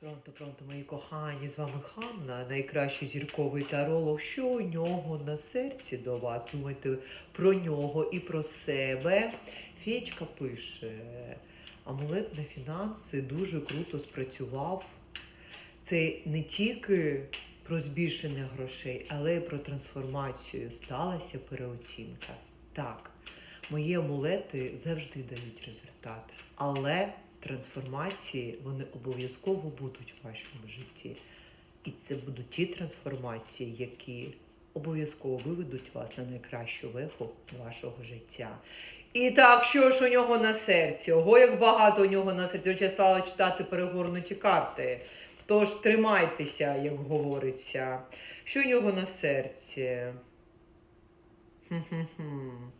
Пронто, пронто, мої кохані, з вами Ханна, найкращий зірковий таролог. Що у нього на серці до вас? Думайте про нього і про себе. Фєчка пише: амулет на фінанси дуже круто спрацював. Це не тільки про збільшення грошей, але й про трансформацію. Сталася переоцінка. Так, мої амулети завжди дають результат, але трансформації вони обов'язково будуть в вашому житті. І це будуть ті трансформації, які обов'язково виведуть вас на найкращу веху вашого життя. І так, що ж у нього на серці? Ого, як багато у нього на серці. Я стала читати перегорнуті карти. Тож тримайтеся, як говориться. Що у нього на серці? Хм-хм-хм.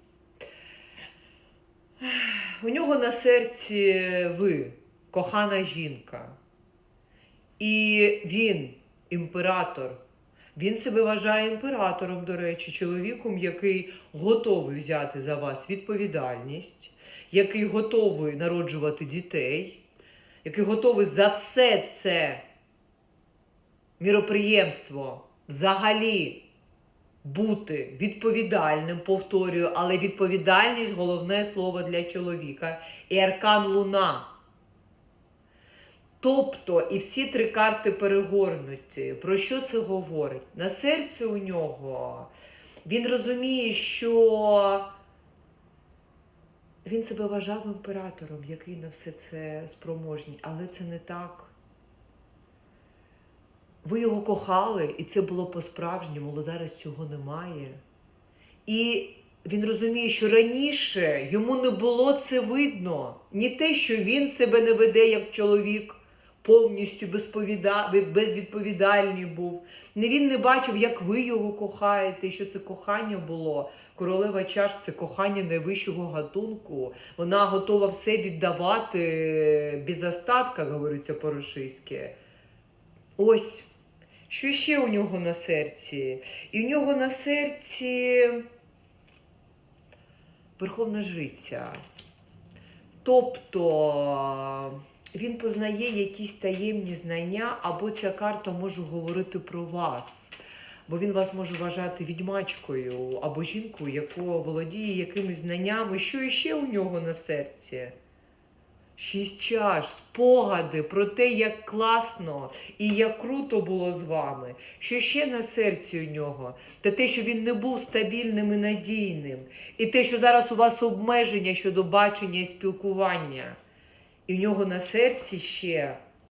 У нього на серці ви, кохана жінка. І він, імператор. Він себе вважає імператором, до речі, чоловіком, який готовий взяти за вас відповідальність, який готовий народжувати дітей, який готовий за все це міроприємство взагалі бути відповідальним, повторюю, але відповідальність головне слово для чоловіка. І аркан Луна. Тобто, і всі три карти перегорнуті. Про що це говорить? На серці у нього він розуміє, що він себе вважав імператором, який на все це спроможний, але це не так. Ви його кохали, і це було по-справжньому, але зараз цього немає. І він розуміє, що раніше йому не було це видно. Ні те, що він себе не веде як чоловік, повністю безвідповідальний був. Не він не бачив, як ви його кохаєте, що це кохання було. Королева чаш це кохання найвищого гатунку. Вона готова все віддавати без остатка, говориться по-російськи. Ось. Що ще у нього на серці? І у нього на серці Верховна Жриця. Тобто він познає якісь таємні знання, або ця карта може говорити про вас. Бо він вас може вважати відьмачкою або жінкою, яка володіє якимись знаннями. Що ще у нього на серці? Шість чаш, спогади про те, як класно і як круто було з вами. Що ще на серці у нього? Та те, що він не був стабільним і надійним. І те, що зараз у вас обмеження щодо бачення і спілкування. І в нього на серці ще